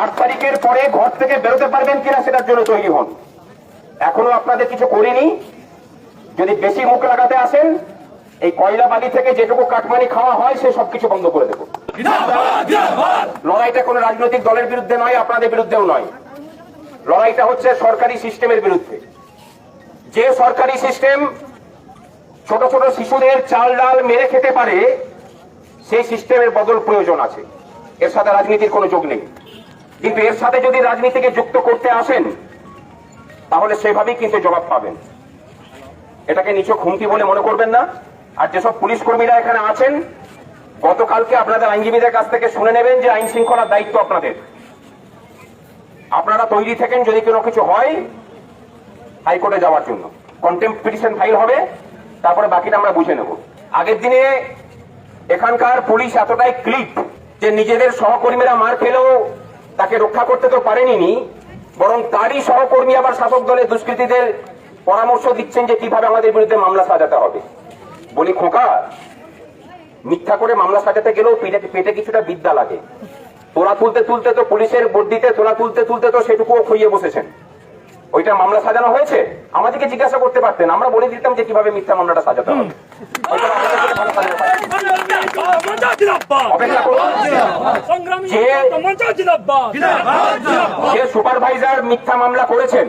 চার তারিখের পরে ঘর থেকে বেরোতে পারবেন কিনা সেটার জন্য তৈরি হন। এখনও আপনাদের কিছু করিনি। যদি বেশি মুখ লাগাতে আসেন এই কয়লা বালি থেকে যেটুকু কাটমানি খাওয়া হয় সে সবকিছু বন্ধ করে দেবো। লড়াইটা কোনো রাজনৈতিক দলের বিরুদ্ধে নয় আপনাদের বিরুদ্ধেও নয়। লড়াইটা হচ্ছে সরকারি সিস্টেমের বিরুদ্ধে। যে সরকারি সিস্টেম ছোট ছোট শিশুদের চাল ডাল মেরে খেতে পারে সেই সিস্টেমের বদল প্রয়োজন আছে। এর সাথে রাজনীতির কোনো যোগ নেই। কিন্তু এর সাথে যদি রাজনীতিকে যুক্ত করতে আসেন, তাহলে সেভাবেই কিন্তু জবাব পাবেন। এটাকে নিচু হুমকি বলে মনে করবেন না। আর যেসব পুলিশ কর্মীরা এখানে আছেন, গতকালকে আপনাদের আইনজীবীদের কাছ থেকে শুনে নেবেন যে আইন শৃঙ্খলার দায়িত্ব আপনাদের। আপনারা তৈরি থাকেন যদি কোনো কিছু হয় হাইকোর্টে যাওয়ার জন্য। কন্টেম্প পিটিশন ফাইল হবে, তারপরে বাকিটা আমরা বুঝে নেব। আগের দিনে এখানকার পুলিশ এতটাই ক্লিপ যে নিজেদের সহকর্মীরা মার খেলেও তাকে রক্ষা করতে তো পারেনি বরং তারই সহকর্মী আবার শাসক দলের দুষ্কৃতীদের পরামর্শ দিচ্ছেন যে কীভাবে আমাদের বিরুদ্ধে মামলা সাজাতে হবে। বলি খোকা মিথ্যা করে মামলা সাজাতে গেলেও পেটে পেটে কিছুটা বিদ্যা লাগে। তোলা তুলতে তুলতে তো পুলিশের বর্দিতে তোলা তুলতে তুলতে তো সেটুকুও খুইয়ে বসেছেন। ওইটা মামলা সাজানো হয়েছে? আমাদেরকে জিজ্ঞাসা করতে পারতেন আমরা বলে দিতাম যে কীভাবে মিথ্যা মামলাটা সাজাতে হবে ওইটা আমাদের কাছে ভালো সাজানো হয়। অপেক্ষা করুন সংগ্রামী যে- মঞ্চ জিন্দাবাদ। যে সুপারভাইজার মিথ্যা মামলা করেছেন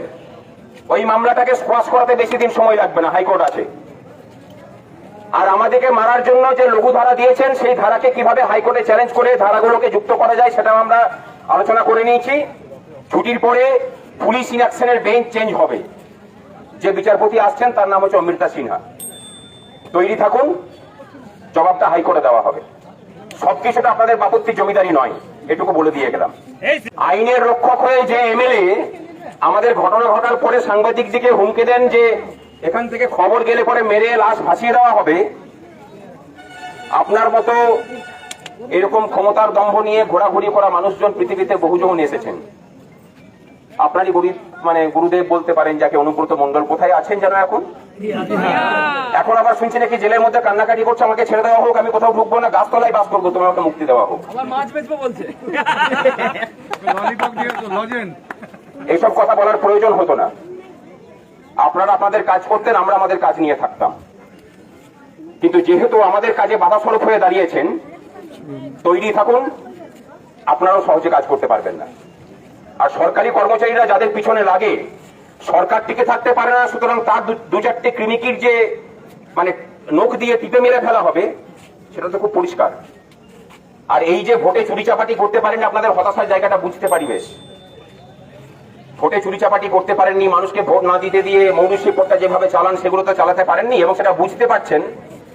ওই মামলাটাকে স্কোয়াশ করাতে বেশি দিন সময় লাগবে না হাইকোর্ট আছে। আর আমাদেরকে মারার জন্য যে লঘু ধারা দিয়েছেন সেই ধারাকে কীভাবে হাইকোর্টে চ্যালেঞ্জ করে ধারাগুলোকে যুক্ত করা যায় সেটাও আমরা আলোচনা করে নিয়েছি। ছুটির পরে পুলিশ ইনঅ্যাকশনের বেঞ্চ চেঞ্জ হবে। যে বিচারপতি আসছেন তার নাম হচ্ছে অমৃতা সিনহা। তৈরি থাকুন জবাবটা হাইকোর্টে দেওয়া হবে। সবকিছুটা আপনাদের বাপত্তি জমিদারি নয় এটুকু বলে দিয়ে গেলাম। আইনের রক্ষক হয়ে যে এমএলএ আমাদের ঘটনা ঘটার পরে সাংবাদিকদিকে হুমকি দেন যে এখান থেকে খবর গেলে পরে মেরে লাশ ভাসিয়ে দেওয়া হবে। আপনার মতো এরকম ক্ষমতার দম্ভ নিয়ে ঘোরাঘুরি করা মানুষজন পৃথিবীতে বহুজন এসেছেন। আপনারই গরিব মানে গুরুদেব বলতে পারেন যাকে অনুব্রত মন্ডল কোথায় আছেন যেন এখন? এখন আবার শুনছি নাকি জেলের মধ্যে কান্নাকাটি করছে আমাকে ছেড়ে দেওয়া হোক আমি কোথাও ঢুকবো না গাছতলায় বাস করব তোমাকে মুক্তি দেওয়া হোক। এইসব কথা বলার প্রয়োজন হতো না। আপনারা আপনাদের কাজ করতেন আমরা আমাদের কাজ নিয়ে থাকতাম। কিন্তু যেহেতু আমাদের কাজে বাধা স্বরূপ হয়ে দাঁড়িয়েছেন তৈরি থাকুন আপনারাও সহজে কাজ করতে পারবেন না। আর সরকারি কর্মচারীরা যাদের পিছনে লাগে সরকার টিকে থাকতে পারে না সুতরাং তার দু- চারটে ক্রিমিকির যে মানে নখ দিয়ে টিপে মেরে ফেলা হবে সেটা তো খুব পরিষ্কার। আর এই যে ভোটে চুরি চাপাটি করতে পারেন আপনাদের হতাশার জায়গাটা বুঝতে পারি বেশ। ভোটে চুরি চাপাটি করতে পারেননি মানুষকে ভোট না দিতে দিয়ে মৌলিক যেভাবে চালান সেগুলো তো চালাতে পারেননি এবং সেটা বুঝতে পারছেন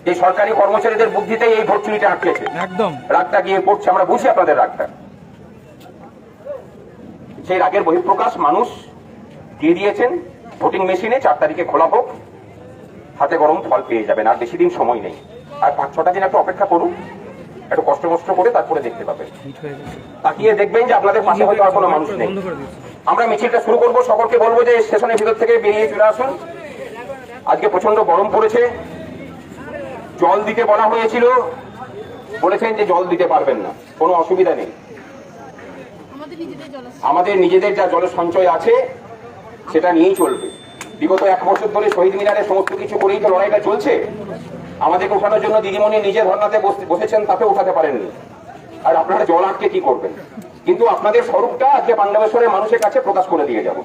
যে সরকারি কর্মচারীদের বুদ্ধিতেই এই ভোট চুরিটা আটকেছে। একদম। রাগটা গিয়ে পড়ছে আমরা বুঝি আপনাদের রাগটা। সেই রাগের বহিঃপ্রকাশ মানুষ দিয়ে দিয়েছেন? ভোটিং মেশিনে চার তারিখে খোলা হোক হাতে গরম ফল পেয়ে যাবেন আর বেশি দিন সময় নেই। আর পাঁচ ছটা দিন একটু অপেক্ষা করুন একটু কষ্ট মষ্ট করে তারপরে দেখতে পাবেন। তাকিয়ে দেখবেন যে আপনাদের পাশে হয়তো আর কোনো মানুষ নেই। আমরা মিছিলটা শুরু করব সকলকে বলব যে স্টেশনের ভিতর থেকে বেরিয়ে চলে আসুন। আজকে প্রচণ্ড গরম পড়েছে। জল দিতে বলা হয়েছিল। বলেছেন যে জল দিতে পারবেন না। কোনো অসুবিধা নেই। আমাদের নিজেদের যা জল সঞ্চয় আছে, সেটা নিয়েই চলবে। বিগত এক বছর ধরে শহীদ মিনারে সমস্ত কিছু করেই তো লড়াইটা চলছে। আমাদেরকে ওঠানোর জন্য দিদিমণি নিজে ধর্নাতে বস- বসেছেন, তাতে উঠাতে পারেননি। আর আপনারা জল আটকে কি করবেন? কিন্তু আপনাদের স্বরূপটা আজকে পাণ্ডবেশ্বরের মানুষের কাছে প্রকাশ করে দিয়ে যাব।